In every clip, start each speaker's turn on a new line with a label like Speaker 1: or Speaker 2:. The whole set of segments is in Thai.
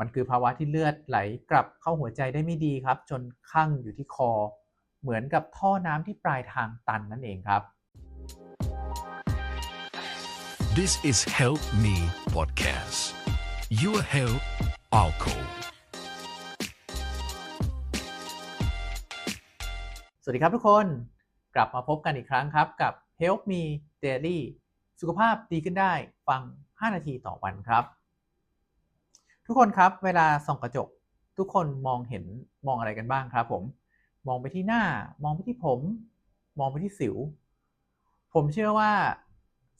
Speaker 1: มันคือภาวะที่เลือดไหลกลับเข้าหัวใจได้ไม่ดีครับ จนคั่งอยู่ที่คอ เหมือนกับท่อน้ำที่ปลายทางตันนั่นเองครับ
Speaker 2: This is Help Me Podcast Your Help Our Call
Speaker 1: สวัสดีครับทุกคนกลับมาพบกันอีกครั้งครับ กับ Help Me Daily สุขภาพดีขึ้นได้ฟัง 5 นาทีต่อวันครับ ทุกคนครับเวลาส่องกระจก ทุกคนมองเห็นมองอะไรกันบ้างครับ ผม มองไปที่หน้า มองไปที่ผม มองไปที่สิว ผมเชื่อว่า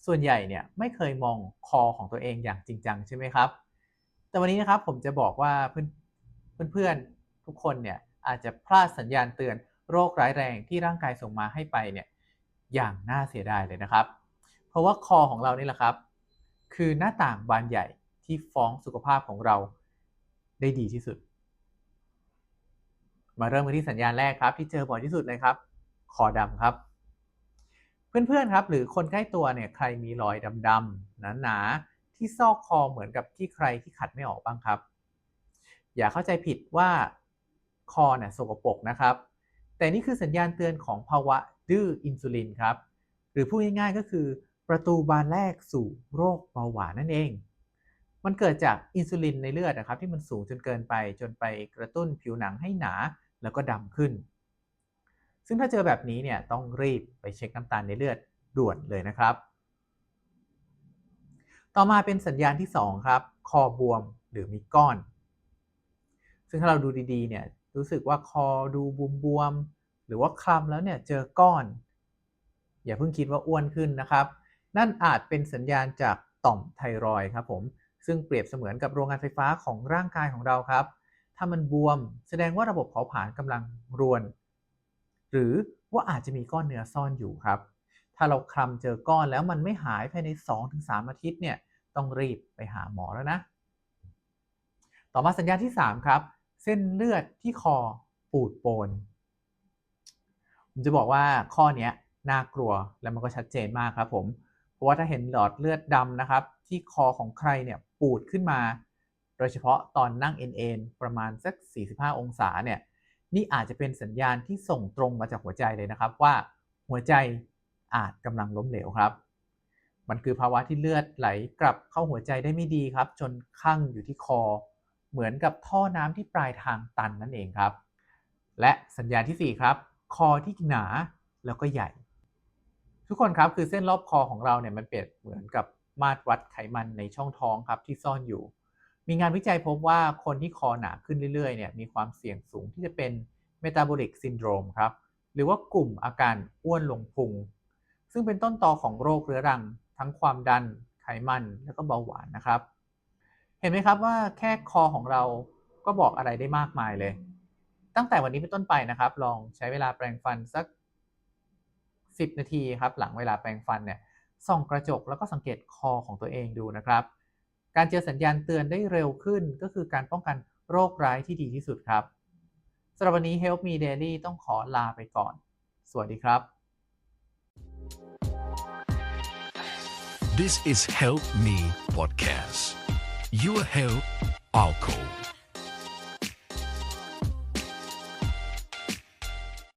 Speaker 1: ส่วนใหญ่เนี่ยไม่เคยมองคอของตัวเองอย่างจริงจังใช่ไหมครับ แต่วันนี้นะครับผมจะบอกว่าเพื่อนเพื่อนๆทุกคนเนี่ยอาจจะพลาดสัญญาณเตือนโรคร้ายแรงที่ร่างกายส่งมาให้ไปเนี่ยอย่างน่าเสียดายเลยนะครับ เพราะว่าคอของเรานี่แหละครับ คือหน้าต่างบานใหญ่ ที่ฟ้องสุขภาพของเราได้ดีที่สุด มาเริ่มกันที่สัญญาณแรกครับ ที่เจอบ่อยที่สุดเลยครับ คอดำครับ เพื่อนๆครับ หรือคนใกล้ตัวเนี่ยใครมีรอยดำๆหนาๆที่ซอกคอเหมือนกับที่ใครที่ขัดไม่ออกบ้างครับ อย่าเข้าใจผิดว่าคอเนี่ยสกปรกนะครับ แต่นี่คือสัญญาณเตือนของภาวะดื้ออินซูลินครับ หรือพูดง่ายๆก็คือประตูบานแรกสู่โรคเบาหวานนั่นเอง มันเกิดจากอินซูลินในเลือดนะครับที่มันสูงจนเกินไปจนไปกระตุ้นผิวหนังให้หนาแล้วก็ดำขึ้น ซึ่งถ้าเจอแบบนี้เนี่ยต้องรีบไปเช็คน้ำตาลในเลือดด่วนเลยนะครับ ต่อมาเป็นสัญญาณที่ 2 ครับ คอบวมหรือมีก้อน ซึ่งถ้าเราดูดีๆเนี่ยรู้สึกว่าคอดูบวมๆหรือว่าคลำแล้วเนี่ยเจอก้อน อย่าเพิ่งคิดว่าอ้วนขึ้นนะครับ นั่นอาจเป็นสัญญาณจากต่อมไทรอยครับผม ซึ่งเปรียบเสมือนกับโรงงานไฟฟ้าของร่างกายของเราครับ ถ้ามันบวมแสดงว่าระบบเผาผลาญกำลังรวน หรือว่าอาจจะมีก้อนเนื้อซ่อนอยู่ครับ ถ้าเราคลำเจอก้อนแล้วมันไม่หายภายใน 2-3 อาทิตย์เนี่ยต้องรีบไปหาหมอแล้วนะ ต่อมาสัญญาณที่ 3 ครับ เส้นเลือดที่คอปูดโปนผมจะบอกว่าข้อนี้น่ากลัวและมันก็ชัดเจนมากครับผม เพราะว่าถ้าเห็นหลอดเลือดดำนะครับ ที่คอของใครเนี่ย ปูดขึ้นมา โดยเฉพาะตอนนั่งเอ็นๆประมาณสัก 45 องศาเนี่ยนี่อาจจะเป็นสัญญาณที่ส่งตรงมาจากหัวใจเลยนะครับว่าหัวใจอาจกำลังล้มเหลวครับ มันคือภาวะที่เลือดไหลกลับเข้าหัวใจได้ไม่ดีครับ จนคั่งอยู่ที่คอ เหมือนกับท่อน้ำที่ปลายทางตันนั่นเองครับ และสัญญาณที่ 4 ครับ คอที่หนาแล้วก็ใหญ่ ทุกคนครับคือเส้นรอบคอของเราเนี่ยมันเปรียบเหมือนกับ มาตรวัดไขมันในช่องท้องครับที่ซ่อนอยู่ มีงานวิจัยพบว่าคนที่คอหนาขึ้นเรื่อยๆเนี่ยมีความเสี่ยงสูงที่จะเป็นเมตาบอลิกซินโดรมครับหรือว่ากลุ่มอาการอ้วนลงพุง ซึ่งเป็นต้นตอของโรคเรื้อรัง ทั้งความดัน ไขมันแล้วก็เบาหวานนะครับ เห็นไหมครับว่าแค่คอของเราก็บอกอะไรได้มากมายเลย ตั้งแต่วันนี้เป็นต้นไปนะครับ ลองใช้เวลาแปรงฟันสัก 10 นาทีครับ หลังเวลาแปรงฟันเนี่ย ส่องกระจกแล้วก็สังเกตคอของตัวเองดูนะครับ การเจอสัญญาณเตือนได้เร็วขึ้น ก็คือการป้องกันโรคร้ายที่ดีที่สุดครับสำหรับวันนี้ Help Me Daily ต้องขอลาไปก่อน สวัสดีครับ
Speaker 2: This is Help Me Podcast Your Help Our Call